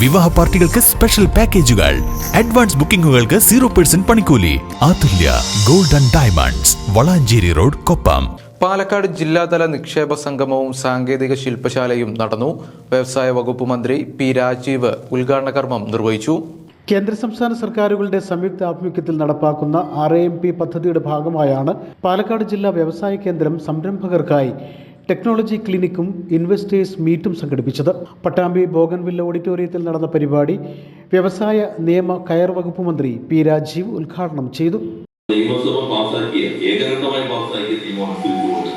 വിവാഹ പാർട്ടികൾക്ക് സ്പെഷ്യൽ പാക്കേജുകൾ അഡ്വാൻസ് ബുക്കിംഗുകൾക്ക് സീറോ പെർസെന്റ് പണിക്കൂലി. Athulya golden and diamonds Valanchery road Koppam. Palakkad ജില്ലാതല നിക്ഷേപ സംഗമവും സാങ്കേതിക ശില്പശാലയും നടന്നു. വ്യവസായ വകുപ്പ് മന്ത്രി പി രാജീവ് ഉദ്ഘാടന കർമ്മം നിർവഹിച്ചു. കേന്ദ്ര സംസ്ഥാന സർക്കാരുകളുടെ സംയുക്ത ആഭിമുഖ്യത്തിൽ നടപ്പാക്കുന്ന ആർ എം പി പദ്ധതിയുടെ ഭാഗമായാണ് പാലക്കാട് ജില്ലാ വ്യവസായ കേന്ദ്രം സംരംഭകർക്കായി ടെക്നോളജി ക്ലിനിക്കും ഇൻവെസ്റ്റേഴ്സ് മീറ്റും സംഘടിപ്പിച്ചത്. പട്ടാമ്പി ബോഗൻവില്ല ഓഡിറ്റോറിയത്തിൽ നടന്ന പരിപാടി വ്യവസായ നിയമ കയർ വകുപ്പ് മന്ത്രി പി രാജീവ് ഉദ്ഘാടനം ചെയ്തു. നിയമസഭ പാസാക്കിയ ഏകകണ്ഠമായി പാസാക്കിയ നിയമം അനുസരിച്ചുകൊണ്ട്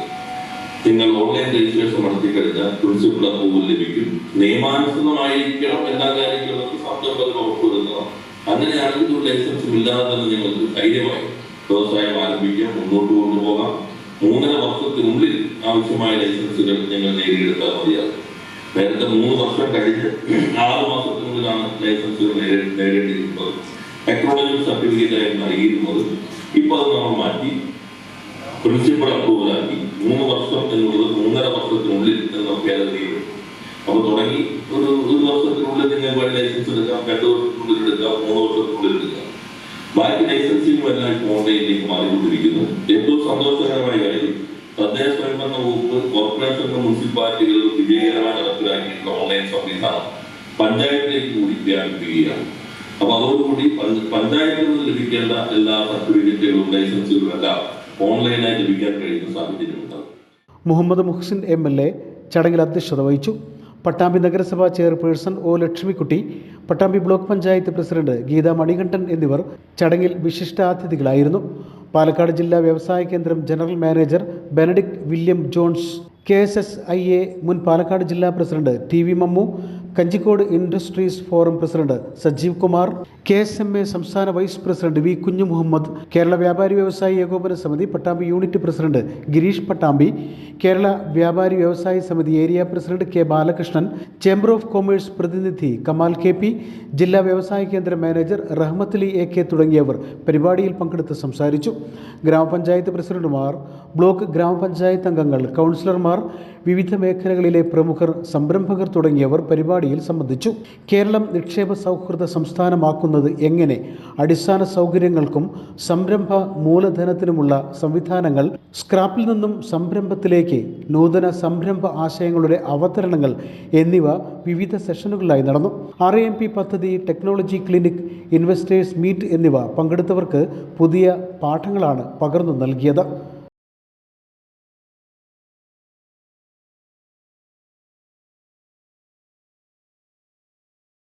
നിങ്ങൾ ഓൺലൈൻ രജിസ്ട്രേഷൻ നടത്തി കഴിഞ്ഞാൽ പ്രിൻസിപ്പൽ അപ്രൂവൽ ലഭിക്കും. നിയമാനുസൃതമായിരിക്കണം എല്ലാ കാര്യങ്ങളും സംരംഭങ്ങൾ ഉറപ്പുവരുന്നതാണ് അങ്ങനെയാണെങ്കിൽ ലൈസൻസും ഇല്ലാതെ തന്നെ നിങ്ങൾക്ക് ധൈര്യമായി വ്യവസായം ആരംഭിക്കാം മുന്നോട്ട് കൊണ്ടുപോകാം. മൂന്നര വർഷത്തിനുള്ളിൽ ആവശ്യമായ ലൈസൻസുകൾ ഞങ്ങൾ നേടിയെടുത്താൽ മതിയാകും. നേരത്തെ മൂന്ന് വർഷം കഴിഞ്ഞ് ആറ് മാസത്തിനുള്ളിലാണ് ലൈസൻസുകൾ നേടേ- നേടേണ്ടിയിരുന്നത് ടെക്നോളജി സർട്ടിഫിക്കറ്റ് ആയിരുന്നു നൽകിയിരുന്നത് ഇപ്പൊ അത് നമ്മൾ മാറ്റി പ്രിൻസിപ്പൾ അപ്രൂവലാക്കി മൂന്ന് വർഷം എന്നുള്ളത് മൂന്നര വർഷത്തിനുള്ളിൽ എന്ന ഭേദഗതി അപ്പൊ തുടങ്ങി ഒരു ഒരു വർഷത്തിനുള്ളിൽ നിങ്ങൾക്ക് ലൈസൻസ് എടുക്കാം രണ്ട് വർഷത്തിനുള്ളിൽ എടുക്കാം മൂന്ന് വർഷത്തിനുള്ളിൽ എടുക്കാം. ബാക്കി ലൈസൻസിംഗ് എല്ലാം ഓൺലൈനിലേക്ക് മാറിക്കൊണ്ടിരിക്കുന്നു. ഏറ്റവും സന്തോഷകരമായ കാര്യം തദ്ദേശ സ്വയംഭരണ വകുപ്പ് കോർപ്പറേഷൻ മുനിസിപ്പാലിറ്റികൾ വിജയകരമായി നടപ്പിലാക്കിയിട്ടുള്ള ഓൺലൈൻ സംവിധാനം പഞ്ചായത്തിലേക്ക് കൂടി വ്യാപിപ്പിക്കുകയാണ് അപ്പൊ അതോടുകൂടി പഞ്ച- പഞ്ചായത്തിൽ നിന്ന് ലഭിക്കേണ്ട എല്ലാ സർട്ടിഫിക്കറ്റുകളും ലൈസൻസുകളും എല്ലാം ഓൺലൈനായി ലഭിക്കാൻ കഴിയുന്ന സാഹചര്യമുണ്ടാകും Muhammad Muhsin M L A ചടങ്ങിൽ അധ്യക്ഷത വഹിച്ചു. പട്ടാമ്പി നഗരസഭാ chairperson O Lakshmikutty Pattambi block panchayat president Geetha Manikandan എന്നിവർ ചടങ്ങിൽ വിശിഷ്ടാതിഥികളായിരുന്നു. പാലക്കാട് ജില്ലാ വ്യവസായ കേന്ദ്രം general manager Benedict William Jones K S S I A മുൻ പാലക്കാട് ജില്ലാ president T V Mammu Kanjikode industries forum president Sajeev Kumar K S M A സംസ്ഥാന vice president V Kunju Muhammad Kerala വ്യാപാരി വ്യവസായി ഏകോപന സമിതി പട്ടാമ്പി യൂണിറ്റ് പ്രസിഡന്റ് ഗിരീഷ് പട്ടാമ്പി കേരള വ്യാപാരി വ്യവസായ സമിതി area president K Balakrishnan chamber of commerce പ്രതിനിധി കമാൽ കെ പി ജില്ലാ വ്യവസായ കേന്ദ്ര മാനേജർ റഹ്മത്തലി എ കെ തുടങ്ങിയവർ പരിപാടിയിൽ പങ്കെടുത്ത് സംസാരിച്ചു. ഗ്രാമപഞ്ചായത്ത് പ്രസിഡന്റുമാർ ബ്ലോക്ക് ഗ്രാമപഞ്ചായത്ത് അംഗങ്ങൾ കൗൺസിലർമാർ വിവിധ മേഖലകളിലെ പ്രമുഖർ സംരംഭകർ തുടങ്ങിയവർ പരിപാടിയിൽ സംബന്ധിച്ചു. കേരളം നിക്ഷേപ സൗഹൃദ സംസ്ഥാനമാക്കുന്നത് എങ്ങനെ? അടിസ്ഥാന സൗകര്യങ്ങൾക്കും സംരംഭ മൂലധനത്തിനുമുള്ള സംവിധാനങ്ങൾ സ്ക്രാപ്പിൽ നിന്നും സംരംഭത്തിലേക്ക് നൂതന സംരംഭ ആശയങ്ങളുടെ അവതരണങ്ങൾ എന്നിവ വിവിധ സെഷനുകളിലായി നടന്നു. ആർ എം പി പദ്ധതി ടെക്നോളജി ക്ലിനിക് ഇൻവെസ്റ്റേഴ്സ് മീറ്റ് എന്നിവ പങ്കെടുത്തവർക്ക് പുതിയ പാഠങ്ങളാണ് പകർന്നു നൽകിയത്.